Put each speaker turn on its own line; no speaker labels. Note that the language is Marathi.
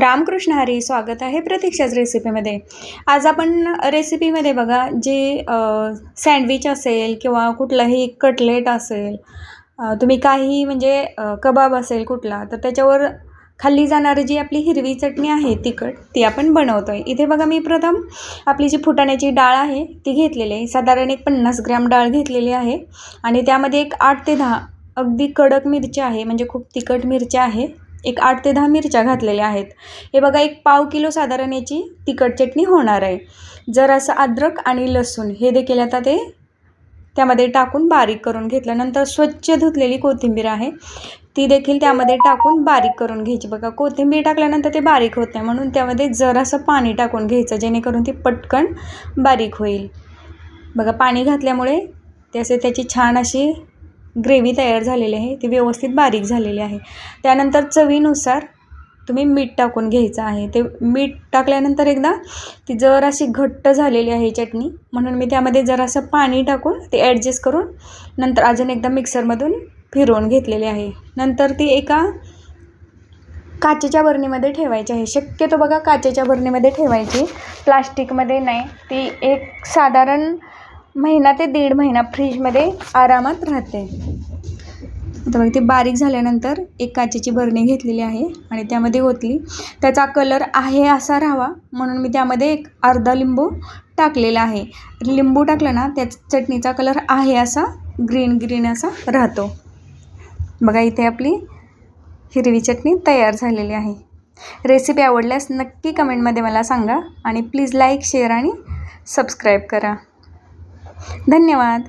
रामकृष्ण हरी स्वागत आहे प्रतीक्षाच रेसिपीमध्ये. आज आपण रेसिपीमध्ये बघा जे सँडविच असेल किंवा कुठलंही कटलेट असेल तुम्ही काही म्हणजे कबाब असेल कुठला तर त्याच्यावर खाल्ली जाणारी जी आपली हिरवी चटणी आहे तिखट ती आपण बनवतो आहे इथे बघा मी प्रथम आपली जी फुटाण्याची डाळ आहे ती घेतलेली आहे. साधारण एक पन्नास ग्रॅम डाळ घेतलेली आहे आणि त्यामध्ये एक आठ ते दहा अगदी कडक मिरच्या आहे म्हणजे खूप तिखट मिरच्या आहे. एक आठ ते दहा मिरच्या घातलेल्या आहेत. हे बघा एक पाव किलो साधारण याची तिखट चटणी होणार आहे. जर असं अद्रक आणि लसूण हे देखील आता ते त्यामध्ये टाकून बारीक करून घेतल्यानंतर स्वच्छ धुतलेली कोथिंबीर आहे ती देखील त्यामध्ये टाकून बारीक करून घ्यायची. बघा कोथिंबीर टाकल्यानंतर ते बारीक होत नाही म्हणून त्यामध्ये जरासं पाणी टाकून घ्यायचं जेणेकरून ती पटकन बारीक होईल. बघा पाणी घातल्यामुळे त्याचे त्याची छान अशी ग्रेव्ही तयार झालेली आहे ती व्यवस्थित बारीक झालेली आहे. त्यानंतर चवीनुसार तुम्ही मीठ टाकून घ्यायचं आहे. ते मीठ टाकल्यानंतर एकदा ती जर अशी घट्ट झालेली आहे चटणी म्हणून मी त्यामध्ये जरासं पाणी टाकून ते ॲडजस्ट करून नंतर अजून एकदा मिक्सरमधून फिरवून घेतलेली आहे. नंतर ती एका काचेच्या बरणीमध्ये ठेवायची आहे. शक्यतो बघा काचेच्या बरणीमध्ये ठेवायची. प्लास्टिकमध्ये नाही. ती एक साधारण महिना ते दीड महिना फ्रीजमध्ये आरामात राहते. आता बघा ते बारीक झाल्यानंतर एक काचेची बरणी घेतलेली आहे आणि त्यामध्ये ओतली. त्याचा कलर आहे असा राहावा म्हणून मी त्यामध्ये एक अर्धा लिंबू टाकलेला आहे. लिंबू टाकलं ना त्या चटणीचा कलर आहे असा ग्रीन ग्रीन असा राहतो. बघा इथे आपली हिरवी चटणी तयार झालेली आहे. रेसिपी आवडल्यास नक्की कमेंटमध्ये मला सांगा आणि प्लीज लाईक शेअर आणि सबस्क्राईब करा. धन्यवाद.